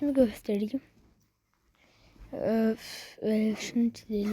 resmi göstereyim. Öf, öf, şunu çizelim.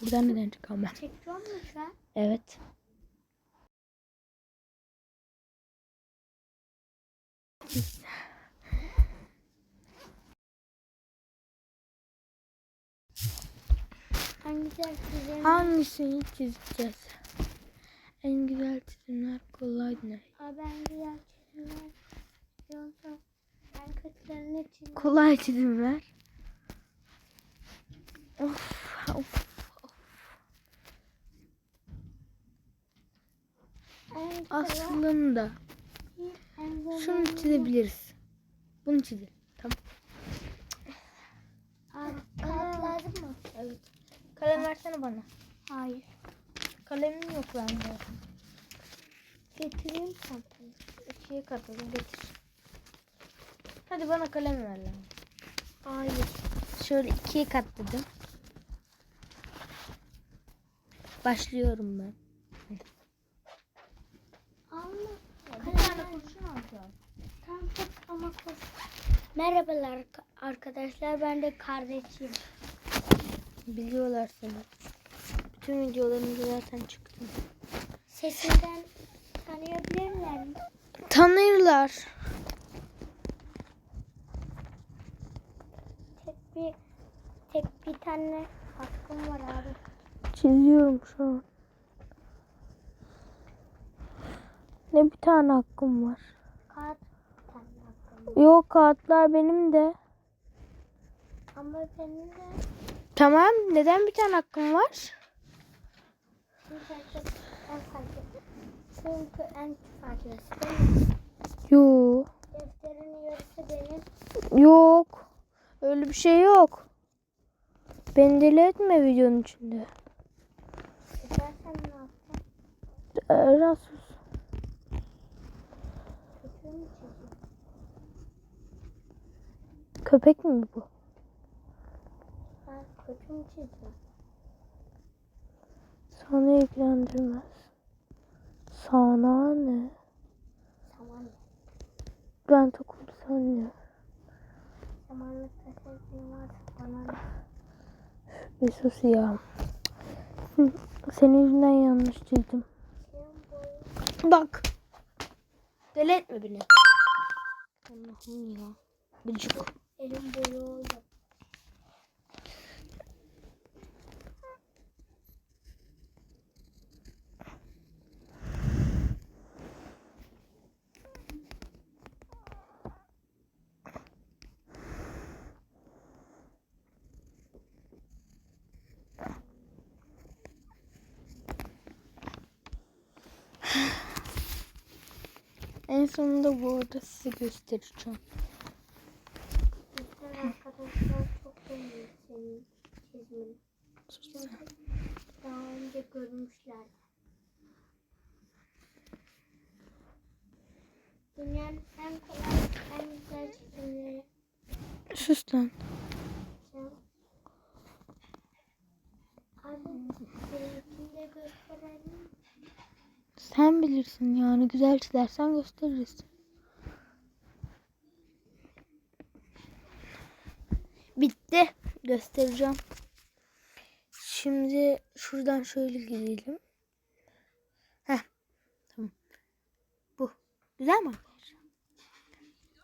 Buradan neden çıkamam ben? Çekiyor? Evet. En güzel çizim. Hangisini çizeceğiz? En güzel çizimler kolay ne? Abi en güzel çizimler. Yoksa en kötülerini çizim. Kolay çizimler. Of, of. En güzel. Aslında En şunu çizebiliriz. Bunu çizelim. Tamam. Abi kağıt lazım mı? Evet. Kalem versene bana. Hayır. Kalemim yok bende. Getireyim çantayı. İkiye katladım getir. Hadi bana kalem ver lan. Hayır. Şöyle ikiye katladım. Başlıyorum ben. Merhabalar arkadaşlar. Ben de kardeşim. Biliyorlar seni. Bütün videolarımda zaten çıktı. Sesinden tanıyabilirler mi? Tanırlar. Tek bir tek bir tane hakkım var abi. Çiziyorum şu an. Ne bir tane hakkım var. Kağıt bir tane hakkım var. Yok kağıtlar benim de. Ama benim de Tamam neden bir tane hakkım var? çünkü en. Çünkü benim. Yok. Defterin yarısı benim. Yok. Öyle bir şey yok. Beni deli etme videonun içinde. İstersen ne? Köpek mi bu? Ben kötü mü çizdim? Sana ilgilendirmez. Sana ne? Tamam. Ben takım sen ne? Zamanlıkta sevdiğim varsa bana? Bir sus ya. Senin yüzünden yanlış çizdim. Bak. Deli etme beni. Allah'ım ya. Bıcık. elim boyu oldu. Sonunda bu arada size göstereceğim. Arkadaşlar çok beğeniyor senin çizimini. Çünkü daha önce görmüşler. Dünyanın en kolay, en güzel çizimleri Sus lan. Abi seninkini de gösterelim. Sen bilirsin yani güzel çizersen gösteririz. Bitti. Göstereceğim. Şimdi şuradan şöyle gidelim. Heh. Tamam. Bu. Güzel mi?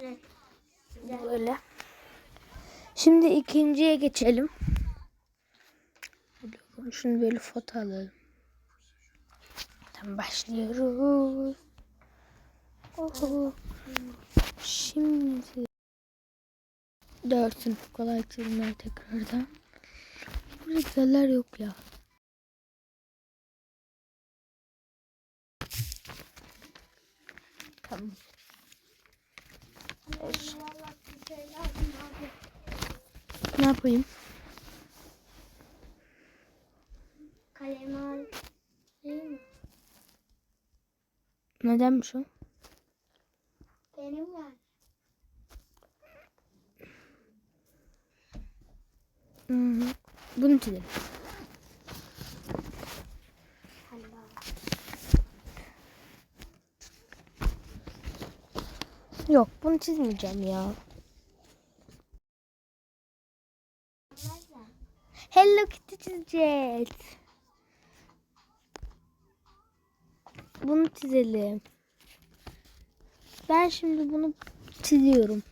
Evet. Böyle. Şimdi ikinciye geçelim. Şunu böyle foto alalım. Tamam başlıyoruz. Oho. Şimdi dört sınıf kolay çizimler tekrardan. Burada güzeller yok ya. Tamam. Ne yapayım? Nedenmiş o? Benim var. Hmm. Bununki de. Yok bunu çizmeyeceğim ya. Hello Kitty çizeceğiz. Bunu çizelim. Ben şimdi bunu çiziyorum.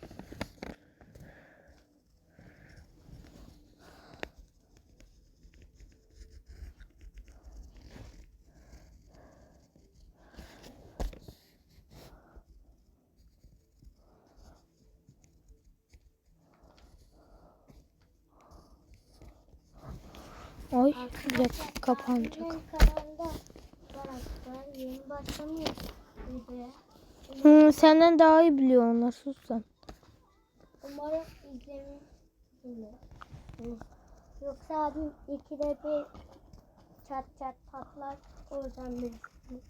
Dakika kapanacak. Bir Hı, senden daha iyi biliyor onlar sus sen. Umarım izlemişsindir. Yoksa abim ikide bir çat çat patlar. O yüzden bilirsiniz.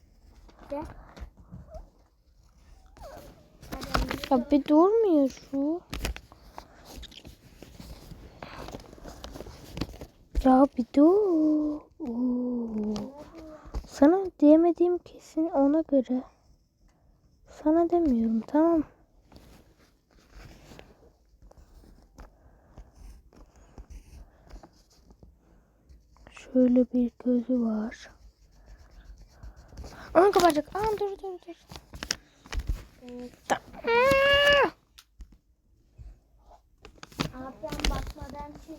De. Ya bir durmuyor şu. Ya bir dur. Oo. Sana diyemediğim kesin ona göre. Sana demiyorum tamam. Şöyle bir gözü var. Onu kapatacak. Aa dur dur dur. Aa! Abi ben bakmadan çiz.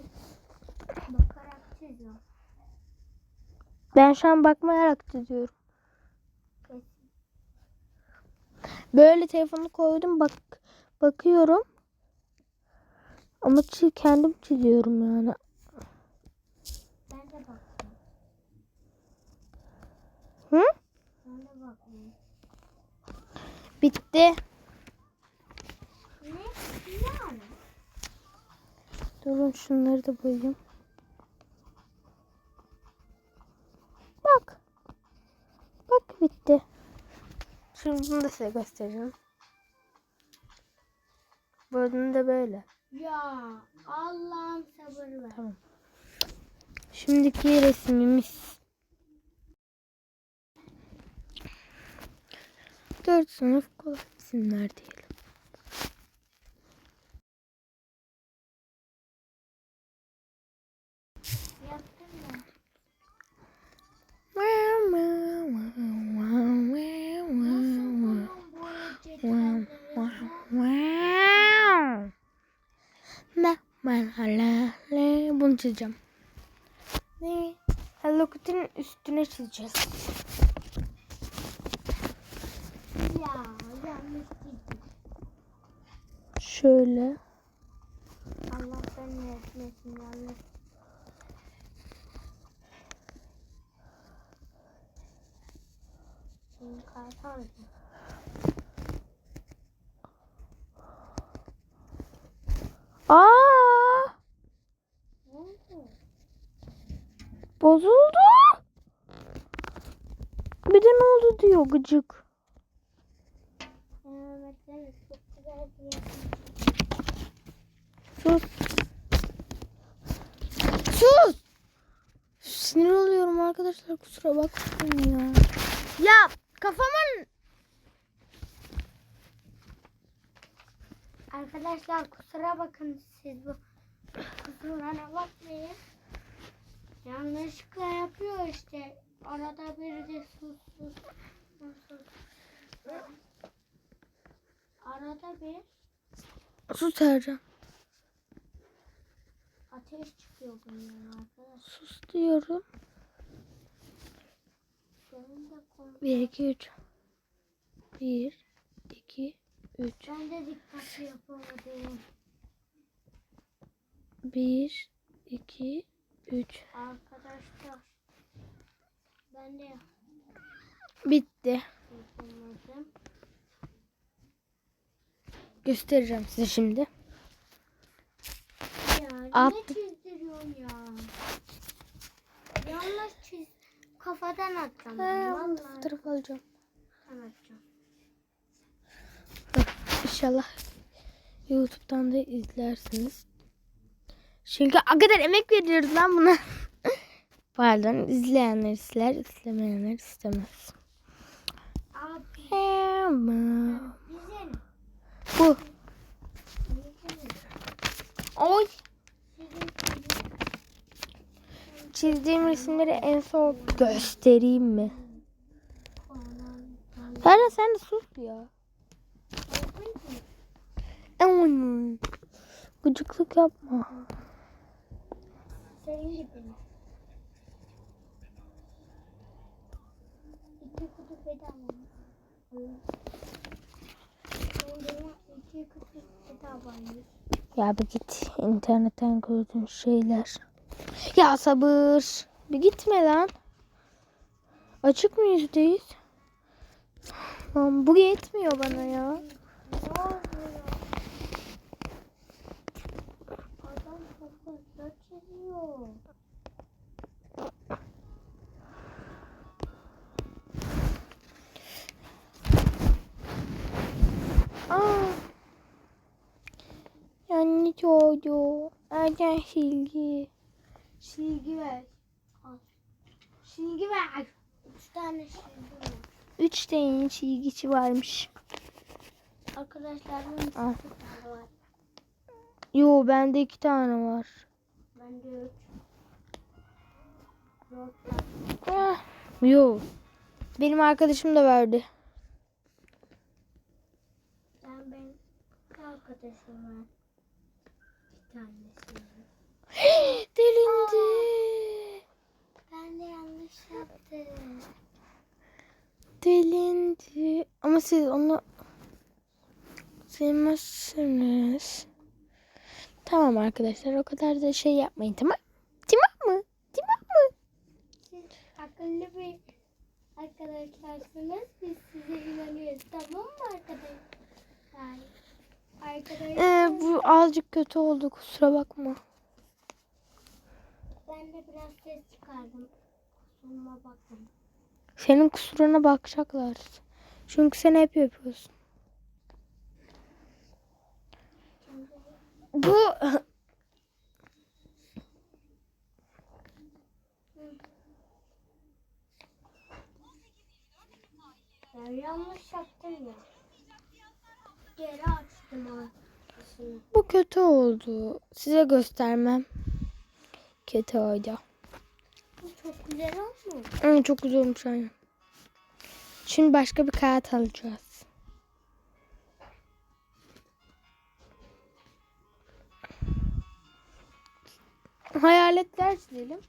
Bakarak çiziyorum. Ben şu an bakmayarak. Kesin. Böyle telefonu koydum bak bakıyorum. Ama çi- kendim çiziyorum yani. Ben de bakıyorum. Hı? Ben de bakıyorum. Bitti. Ne? Yani. Durun şunları da boyayayım. Bak. Bak bitti. Şimdi bunu da size göstereceğim. Bunu da böyle. Ya Allah'ım sabır ver. Tamam. Şimdiki resmimiz. Dört sınıf kolay isimler diyelim. Yaptın mı? Nasıl bunun boyu cetvelleri Ne? Ben hala bunu çizeceğim. Ne? Hello Kitty'nin üstüne çizeceğiz. Ya yanlış çizdim. Şöyle. Allah beni etmesin yanlış. Kartal mı? Aa! Ne oldu? Bozuldu. Bir de ne oldu diyor gıcık. Sus. Sus. Sinir oluyorum arkadaşlar kusura bakmayın ya. Ya kafamın Arkadaşlar kusura bakın siz bu kusurlara bakmayın. Yanlışlıkla yapıyor işte. Arada bir de sus sus. Arada bir sus Ercan. ateş çıkıyor bundan arkadaşlar. Sus diyorum. Benim de konu. 1 2 3. 1 2 3 Ben de dikkatli yapamadım. 1 2 3 Arkadaşlar. Ben de Bitti. yapamadım. Göstereceğim size şimdi. Ya Attım. çizdiriyorsun ya? Yanlış çiz. Kafadan atacağım. Onu Vallahi fotoğraf alacağım. ben atacağım. İnşallah YouTube'dan da izlersiniz. Çünkü o kadar emek veriyoruz lan buna. Pardon izleyenler izler, izlemeyenler istemez. Abi bizim Bu. Oy. çizdiğim resimleri en son göstereyim mi? Ferda sen de sus ya. Gıcıklık yapma. Ya bir git internetten gördüğün şeyler. Ya sabır. Bir gitme lan. Açık mı yüzdeyiz? Bu yetmiyor bana ya. Ne oluyor? Kafasına çiziyor. Aa. Ya ne oldu? Erken silgi. Silgi ver. Silgi ver. Üç tane çizdim var. Üç tane silgisi varmış. Arkadaşlar benim iki Al. tane var. Yo bende iki tane var. Bende üç. Ah. Yo. Benim arkadaşım da verdi. Ben benim arkadaşım var. Bir tanesi. Delindi. Ben de yanlış yaptım. Delindi. Ama siz onu sevmezsiniz. Tamam arkadaşlar o kadar da şey yapmayın tamam. Tamam mı? Tamam mı? Siz akıllı bir arkadaşlarsınız. Biz size inanıyoruz. Tamam mı arkadaşlar? Arkadaşlar Ee, bu azıcık kötü oldu kusura bakma. ben de biraz ses çıkardım. Kusuruma bakın. Senin kusuruna bakacaklar. Çünkü sen hep yapıyorsun. Bu yanlış yaptım ya. Geri açtım arkasını. bu kötü oldu. Size göstermem. Kötü oldu. Bu çok güzel olmuş. Hı, çok güzel olmuş aynen. Şimdi başka bir kağıt alacağız. Hayaletler çizelim.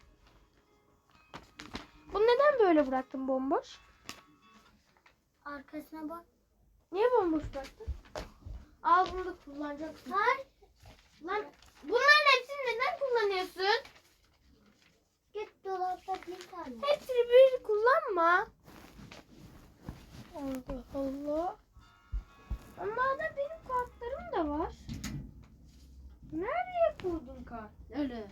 Bu neden böyle bıraktın bomboş? Arkasına bak. Niye bomboş bıraktın? Al bunu da kullanacaksın. Hayır. Lan bunların hepsini neden kullanıyorsun? Git dolapta bir tane. Hepsini bir kullanma. Allah Allah. Onlarda benim kartlarım da var. Nereye koydun kartları?